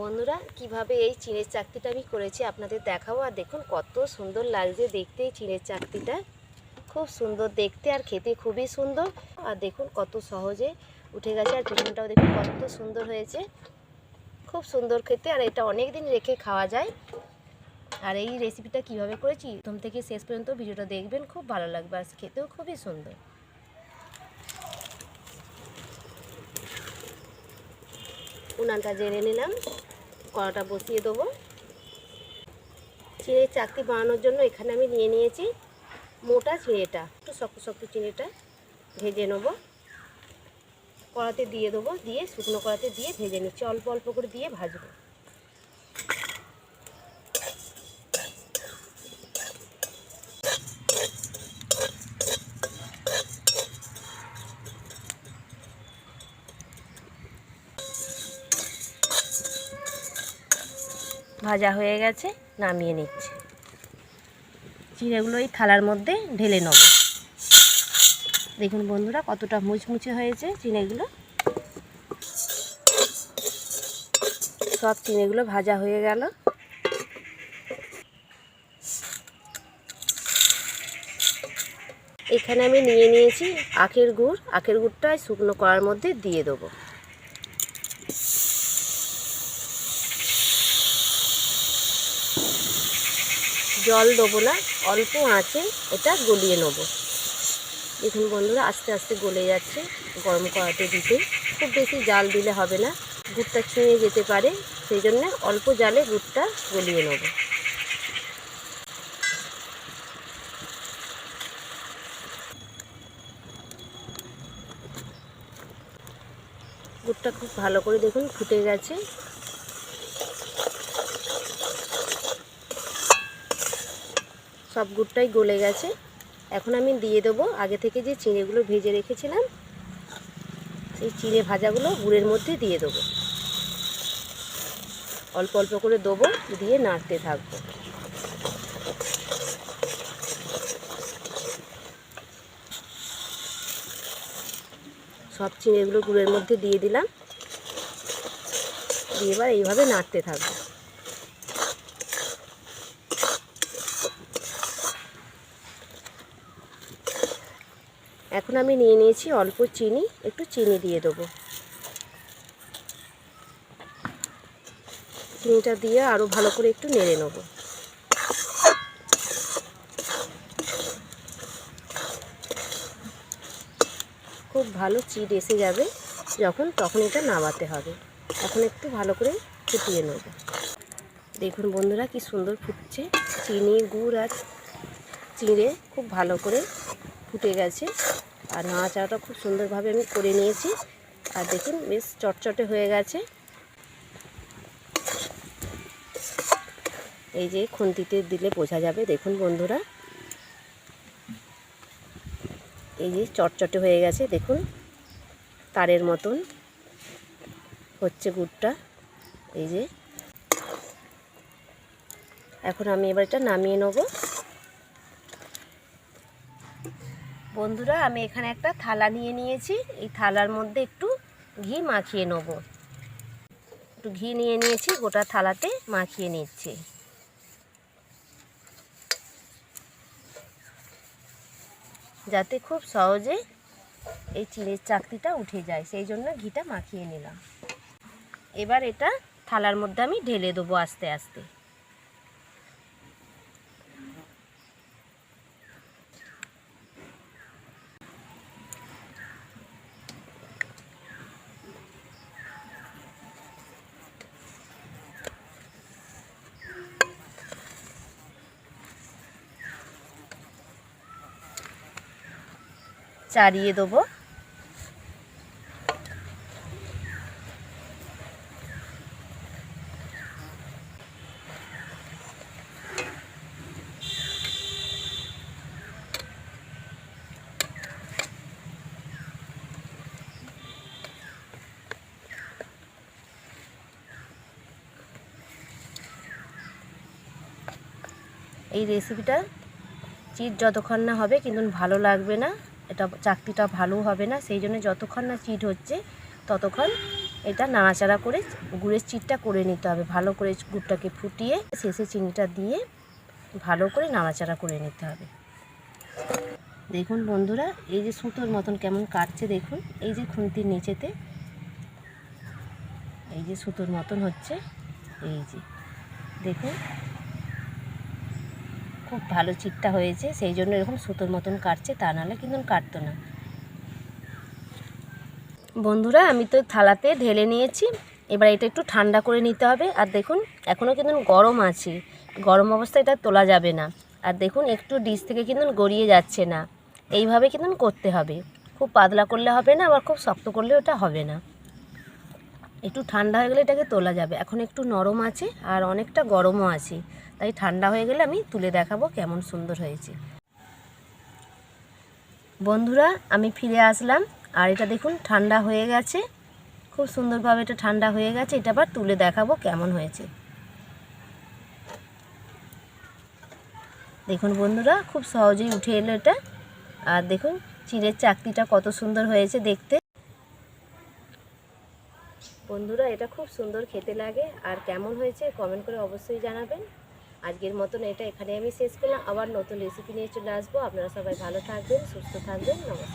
বন্ধুরা, কীভাবে এই চিনের চাকতিটা আমি করেছি আপনাদের দেখাবো। আর দেখুন, কত সুন্দর লাগছে দেখতে এই চিনের চাকতিটা। খুব সুন্দর দেখতে আর খেতে খুবই সুন্দর। আর দেখুন, কত সহজে উঠে গেছে আর পিছনটাও দেখুন, কত সুন্দর হয়েছে। খুব সুন্দর খেতে আর এটা অনেক দিন রেখে খাওয়া যায়। আর এই রেসিপিটা কীভাবে করেছি, প্রথম থেকে শেষ পর্যন্ত ভিডিওটা দেখবেন, খুব ভালো লাগবে। আর খেতেও খুবই সুন্দর। উনানটা জেনে নিলাম। কড়াটা বসিয়ে দেবো। চিনির চাকতি বানানোর জন্য এখানে আমি নিয়ে নিয়েছি মোটা চিড়েটা একটু শক্ত শক্ত চিড়েটা ভেজে নেব। কড়াতে দিয়ে দেবো, দিয়ে শুকনো কড়াতে দিয়ে ভেজে নিচ্ছি। অল্প অল্প করে দিয়ে ভাজবো। ভাজা হয়ে গেছে, নামিয়ে নিচ্ছি। চিড়েগুলো এই থালার মধ্যে ঢেলে নেব। দেখুন বন্ধুরা, কতটা মুচমুচে হয়েছে চিড়েগুলো। সব চিড়েগুলো ভাজা হয়ে গেল। এখানে আমি নিয়ে নিয়েছি আখের গুড়। আখের গুড়টা শুকনো করার মধ্যে দিয়ে দেবো। জল দেবো না, অল্প আঁচে এটা গলিয়ে নেব। দেখুন বন্ধুরা, আস্তে আস্তে গলে যাচ্ছে, গরম করাতে দিতে। খুব বেশি জাল দিলে হবে না, গুড়টা ছুঁয়ে যেতে পারে, সেই জন্য অল্প জালে গুড়টা গলিয়ে নেব। গুড়টা খুব ভালো করে দেখুন ফুটে গেছে সব গুড়টাই গলে গেছে। এখন আমি দিয়ে দেবো আগে থেকে যে চিড়েগুলো ভেজে রেখেছিলাম, সেই চিড়ে ভাজাগুলো গুড়ের মধ্যে দিয়ে দেবো। অল্প অল্প করে দেবো, দিয়ে নাড়তে থাকব। সব চিড়েগুলো গুড়ের মধ্যে দিয়ে দিলাম। দিয়ে এবার এইভাবে নাড়তে থাকব। এখন আমি নিয়ে নিয়েছি অল্প চিনি, একটু চিনি দিয়ে দেবো। চিনিটা দিয়ে আরও ভালো করে একটু নেড়ে নেব। খুব ভালো চিট এসে যাবে যখন, তখন এটা নামাতে হবে। এখন একটু ভালো করে ফুটিয়ে নেব। দেখুন বন্ধুরা কি সুন্দর ফুটছে। চিনি গুড় আর চিঁড়ে খুব ভালো করে ফুটে গেছে। আর নাড়াচাড়াটা খুব সুন্দরভাবে আমি করে নিয়েছি। আর দেখুন, বেশ চটচটে হয়ে গেছে। এই যে খুন্তিতে দিলে বোঝা যাবে। দেখুন বন্ধুরা। এই যে চটচটে হয়ে গেছে। দেখুন, তারের মতন হচ্ছে গুড়টা। এই যে। এখন আমি এবার এটা নামিয়ে নেব। বন্ধুরা, আমি এখানে একটা থালা নিয়ে নিয়েছি। এই থালার মধ্যে একটু ঘি মাখিয়ে নেব। একটু ঘি নিয়ে নিয়েছি, গোটা থালাতে মাখিয়ে নিচ্ছি। যাতে খুব সহজে এই চিনির চাকতিটা উঠে যায়, সেই জন্য ঘিটা মাখিয়ে নিলাম। এবার এটা থালার মধ্যে আমি ঢেলে দেবো আস্তে আস্তে। চারিয়ে দেবো। এই রেসিপিটা চিট যতক্ষণ না হবে কিন্তু ভালো লাগবে না। এটা চাকতিটা ভালো হবে না, সেই জন্য যতক্ষণ না চিট হচ্ছে, ততক্ষণ এটা নাড়াচাড়া করে গুড়ের চিটটা করে নিতে হবে। ভালো করে গুড়টাকে ফুটিয়ে শেষে চিনিটা দিয়ে ভালো করে নাড়াচাড়া করে নিতে হবে। দেখুন বন্ধুরা, এই যে সুতোর মতন কেমন কাটছে দেখুন, এই যে খুন্তির নিচেতে এই যে সুতোর মতন হচ্ছে, এই যে দেখুন। খুব ভালো চিটটা হয়েছে, সেই জন্য এরকম সুতোর মতন কাটছে, তা নাহলে কিন্তু কাটতো না। বন্ধুরা, আমি তো থালাতে ঢেলে নিয়েছি, এবার এটা একটু ঠান্ডা করে নিতে হবে। আর দেখুন এখনও কিন্তু গরম আছে, গরম অবস্থায় এটা তোলা যাবে না। আর দেখুন, একটু ডিশ থেকে কিন্তু গড়িয়ে যাচ্ছে না। এইভাবে কিন্তু করতে হবে। খুব পাতলা করলে হবে না, আবার খুব শক্ত করলে ওটা হবে না। একটু ঠান্ডা হয়ে গেলে এটাকে তোলা যাবে। এখন একটু নরম আছে, আর অনেকটা গরমও আছে। তাই ঠান্ডা হয়ে গেলে আমি তুলে দেখাবো কেমন সুন্দর হয়েছে। বন্ধুরা, আমি ফিরে আসলাম। আর এটা দেখুন, ঠান্ডা হয়ে গেছে। খুব সুন্দরভাবে এটা ঠান্ডা হয়ে গেছে। এটা আবার তুলে দেখাবো কেমন হয়েছে। দেখুন বন্ধুরা, খুব সহজেই উঠে এলো এটা। আর দেখুন, চিড়ের চাকরিটা কত সুন্দর হয়েছে দেখতে। বন্ধুরা, এটা খুব সুন্দর খেতে লাগে। আর কেমন হয়েছে, কমেন্ট করে অবশ্যই জানাবেন। আজকের মতন এটা এখানে আমি শেষ করলাম। আবার নতুন রেসিপি নিয়ে চলে আসব। আপনারা সবাই ভালো থাকবেন, সুস্থ থাকবেন। নমস্কার।